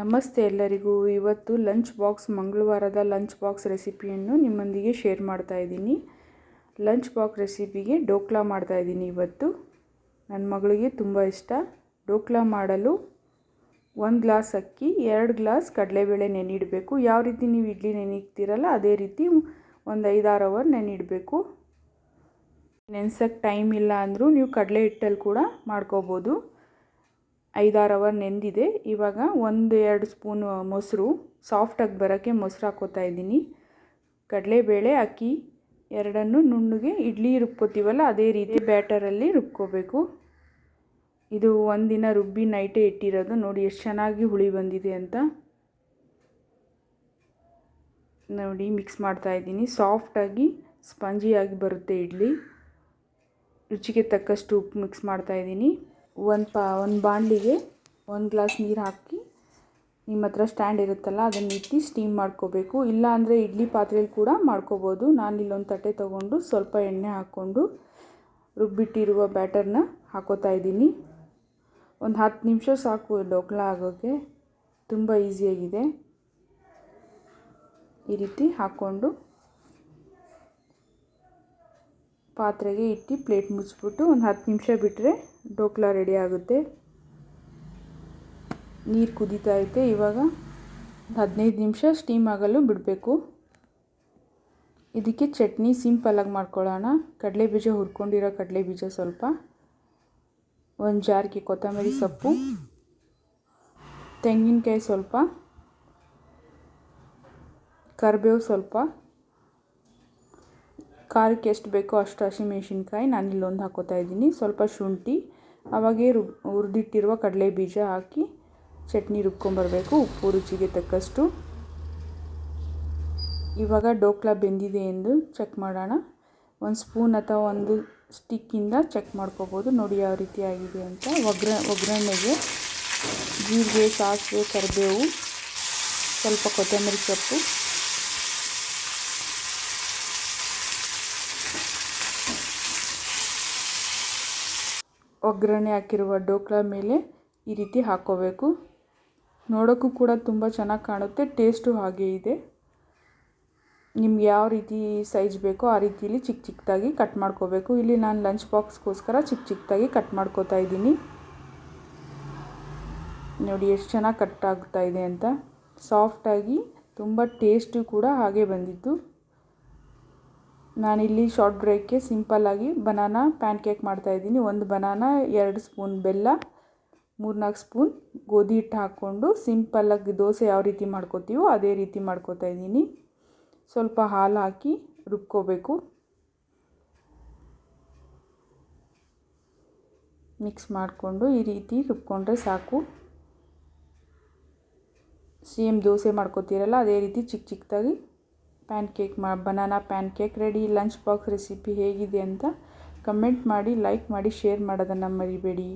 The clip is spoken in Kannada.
ನಮಸ್ತೆ ಎಲ್ಲರಿಗೂ. ಇವತ್ತು ಲಂಚ್ ಬಾಕ್ಸ್ ಮಂಗಳವಾರದ ಲಂಚ್ ಬಾಕ್ಸ್ ರೆಸಿಪಿಯನ್ನು ನಿಮ್ಮೊಂದಿಗೆ ಶೇರ್ ಮಾಡ್ತಾ ಇದ್ದೀನಿ. ಲಂಚ್ ಬಾಕ್ಸ್ ರೆಸಿಪಿಗೆ ಡೋಕ್ಲಾ ಮಾಡ್ತಾ ಇದ್ದೀನಿ ಇವತ್ತು. ನನ್ನ ಮಗಳಿಗೆ ತುಂಬ ಇಷ್ಟ. ಡೋಕ್ಲಾ ಮಾಡಲು ಒಂದು ಗ್ಲಾಸ್ ಅಕ್ಕಿ, ಎರಡು ಗ್ಲಾಸ್ ಕಡಲೆಬೇಳೆ ನೆನಿಡಬೇಕು. ಯಾವ ರೀತಿ ನೀವು ಇಡ್ಲಿ ನೆನೆಯುತ್ತೀರಲ್ಲ ಅದೇ ರೀತಿ ಒಂದು ಐದಾರು ಅವರ್ ನೆನಿಡಬೇಕು. ನೆನ್ಸೋಕ್ಕೆ ಟೈಮ್ ಇಲ್ಲ ಅಂದರೂ ನೀವು ಕಡಲೆ ಹಿಟ್ಟಲ್ಲಿ ಕೂಡ ಮಾಡ್ಕೋಬೋದು. ಐದಾರು ಅವರ್ ನೆಂದಿದೆ. ಇವಾಗ ಒಂದು ಎರಡು ಸ್ಪೂನ್ ಮೊಸರು. ಸಾಫ್ಟಾಗಿ ಬರೋಕ್ಕೆ ಮೊಸರು ಹಾಕೋತಾ ಇದ್ದೀನಿ. ಕಡಲೆಬೇಳೆ, ಅಕ್ಕಿ ಎರಡನ್ನು ನುಣ್ಣಗೆ ಇಡ್ಲಿ ರುಬ್ಕೋತೀವಲ್ಲ, ಅದೇ ರೀತಿ ಬ್ಯಾಟರಲ್ಲಿ ರುಬ್ಕೋಬೇಕು. ಇದು ಒಂದಿನ ರುಬ್ಬಿ ನೈಟೇ ಇಟ್ಟಿರೋದು. ನೋಡಿ ಎಷ್ಟು ಚೆನ್ನಾಗಿ ಹುಳಿ ಬಂದಿದೆ ಅಂತ. ನೋಡಿ ಮಿಕ್ಸ್ ಮಾಡ್ತಾ ಇದ್ದೀನಿ. ಸಾಫ್ಟಾಗಿ ಸ್ಪಂಜಿಯಾಗಿ ಬರುತ್ತೆ ಇಡ್ಲಿ. ರುಚಿಗೆ ತಕ್ಕಷ್ಟು ಉಪ್ಪು ಮಿಕ್ಸ್ ಮಾಡ್ತಾ ಇದ್ದೀನಿ. ಒಂದು ಪಾ, ಒಂದು ಬಾಣಲಿಗೆ ಒಂದು ಗ್ಲಾಸ್ ನೀರು ಹಾಕಿ ನಿಮ್ಮ ಹತ್ರ ಸ್ಟ್ಯಾಂಡ್ ಇರುತ್ತಲ್ಲ, ಅದನ್ನು ಇಟ್ಟು ಸ್ಟೀಮ್ ಮಾಡ್ಕೋಬೇಕು. ಇಲ್ಲ ಅಂದರೆ ಇಡ್ಲಿ ಪಾತ್ರೆಯಲ್ಲಿ ಕೂಡ ಮಾಡ್ಕೋಬೋದು. ನಾನು ಇಲ್ಲೊಂದು ತಟ್ಟೆ ತೊಗೊಂಡು ಸ್ವಲ್ಪ ಎಣ್ಣೆ ಹಾಕ್ಕೊಂಡು ರುಬ್ಬಿಟ್ಟಿರುವ ಬ್ಯಾಟರ್ನ ಹಾಕೋತಾ ಇದ್ದೀನಿ. ಒಂದು ಹತ್ತು ನಿಮಿಷ ಸಾಕು ಡೊಕ್ಲ ಆಗೋಕ್ಕೆ ತುಂಬ ಈಸಿಯಾಗಿದೆ. ಈ ರೀತಿ ಹಾಕ್ಕೊಂಡು ಪಾತ್ರೆಗೆ ಇಟ್ಟು ಪ್ಲೇಟ್ ಮುಚ್ಚಿಬಿಟ್ಟು ಒಂದು ಹತ್ತು ನಿಮಿಷ ಬಿಟ್ಟರೆ ಡೋಕ್ಲಾ ರೆಡಿ ಆಗುತ್ತೆ. ನೀರು ಕುದೀತಾ ಐತೆ, ಇವಾಗ ಹದಿನೈದು ನಿಮಿಷ ಸ್ಟೀಮ್ ಆಗಲು ಬಿಡಬೇಕು. ಇದಕ್ಕೆ ಚಟ್ನಿ ಸಿಂಪಲ್ಲಾಗಿ ಮಾಡ್ಕೊಳ್ಳೋಣ. ಕಡಲೆ ಬೀಜ ಹುರ್ಕೊಂಡಿರೋ ಕಡಲೆ ಬೀಜ ಸ್ವಲ್ಪ. ಒಂದು ಜಾರ್ಗೆ ಕೊತ್ತಂಬರಿ ಸೊಪ್ಪು. ತೆಂಗಿನಕಾಯಿ ಸ್ವಲ್ಪ. ಕರಿಬೇವು ಸ್ವಲ್ಪ. ಖಾರಕ್ಕೆ ಎಷ್ಟು ಬೇಕೋ ಅಷ್ಟು ಹಸಿಮೆಣ್ಸಿನ್ಕಾಯಿ ನಾನು ಇಲ್ಲೊಂದು ಹಾಕೋತಾ ಇದ್ದೀನಿ. ಸ್ವಲ್ಪ ಶುಂಠಿ ಅವಾಗೇ ರುಬ್ ಹುರಿದಿಟ್ಟಿರುವ ಕಡಲೆ ಬೀಜ ಹಾಕಿ ಚಟ್ನಿ ರುಬ್ಕೊಂಬರ್ಬೇಕು, ಉಪ್ಪು ರುಚಿಗೆ ತಕ್ಕಷ್ಟು. ಇವಾಗ ಡೋಕ್ಲಾ ಬೆಂದಿದೆ ಎಂದು ಚೆಕ್ ಮಾಡೋಣ. ಒಂದು ಸ್ಪೂನ್ ಅಥವಾ ಒಂದು ಸ್ಟಿಕ್ಕಿಂದ ಚೆಕ್ ಮಾಡ್ಕೋಬೋದು. ನೋಡಿ ಯಾವ ರೀತಿ ಆಗಿದೆ ಅಂತ. ಒಗ್ರ ಒಗ್ಗರಣೆಗೆ ಜೀರಿಗೆ, ಸಾಸಿವೆ, ಕರಿಬೇವು, ಸ್ವಲ್ಪ ಕೊತ್ತಂಬರಿ ಸೊಪ್ಪು. ಒಗ್ಗರಣೆ ಹಾಕಿರುವ ಡೋಕ್ಲಾ ಮೇಲೆ ಈ ರೀತಿ ಹಾಕ್ಕೋಬೇಕು ನೋಡೋಕ್ಕೂ ಕೂಡ ತುಂಬ ಚೆನ್ನಾಗಿ ಕಾಣುತ್ತೆ, ಟೇಸ್ಟು ಹಾಗೆ ಇದೆ. ನಿಮ್ಗೆ ಯಾವ ರೀತಿ ಸೈಜ್ ಬೇಕೋ ಆ ರೀತಿಯಲ್ಲಿ ಚಿಕ್ಕ ಚಿಕ್ಕದಾಗಿ ಕಟ್ ಮಾಡ್ಕೋಬೇಕು. ಇಲ್ಲಿ ನಾನು ಲಂಚ್ ಬಾಕ್ಸ್ಗೋಸ್ಕರ ಚಿಕ್ಕ ಚಿಕ್ಕದಾಗಿ ಕಟ್ ಮಾಡ್ಕೋತಾ ಇದ್ದೀನಿ. ನೋಡಿ ಎಷ್ಟು ಚೆನ್ನಾಗಿ ಕಟ್ ಆಗ್ತಾ ಇದೆ ಅಂತ. ಸಾಫ್ಟಾಗಿ, ತುಂಬ ಟೇಸ್ಟು ಕೂಡ ಹಾಗೆ ಬಂದಿತ್ತು. ನಾನಿಲ್ಲಿ ಶಾರ್ಟ್ ಬ್ರೇಕ್ಗೆ ಸಿಂಪಲ್ಲಾಗಿ ಬನಾನಾ ಪ್ಯಾನ್ ಕೇಕ್ ಮಾಡ್ತಾಯಿದ್ದೀನಿ ಒಂದು ಬನಾನಾ ಎರಡು ಸ್ಪೂನ್ ಬೆಲ್ಲ, ಮೂರ್ನಾಲ್ಕು ಸ್ಪೂನ್ ಗೋಧಿ ಹಿಟ್ಟು ಹಾಕ್ಕೊಂಡು ಸಿಂಪಲ್ಲಾಗಿ ದೋಸೆ ಯಾವ ರೀತಿ ಮಾಡ್ಕೋತೀವೋ ಅದೇ ರೀತಿ ಮಾಡ್ಕೋತಾ ಇದ್ದೀನಿ. ಸ್ವಲ್ಪ ಹಾಲು ಹಾಕಿ ರುಬ್ಕೋಬೇಕು. ಮಿಕ್ಸ್ ಮಾಡಿಕೊಂಡು ಈ ರೀತಿ ರುಬ್ಕೊಂಡ್ರೆ ಸಾಕು. ಸೇಮ್ ದೋಸೆ ಮಾಡ್ಕೋತೀರಲ್ಲ, ಅದೇ ರೀತಿ ಚಿಕ್ಕ ಚಿಕ್ಕದಾಗಿ ಪ್ಯಾನ್ ಕೇಕ್ ಮಾ, banana pancake ready. Lunch box recipe ಹೇಗಿದೆ ಅಂತ ಕಮೆಂಟ್ ಮಾಡಿ, ಲೈಕ್ ಮಾಡಿ, ಶೇರ್ ಮಾಡೋದನ್ನು ಮರಿಬೇಡಿ.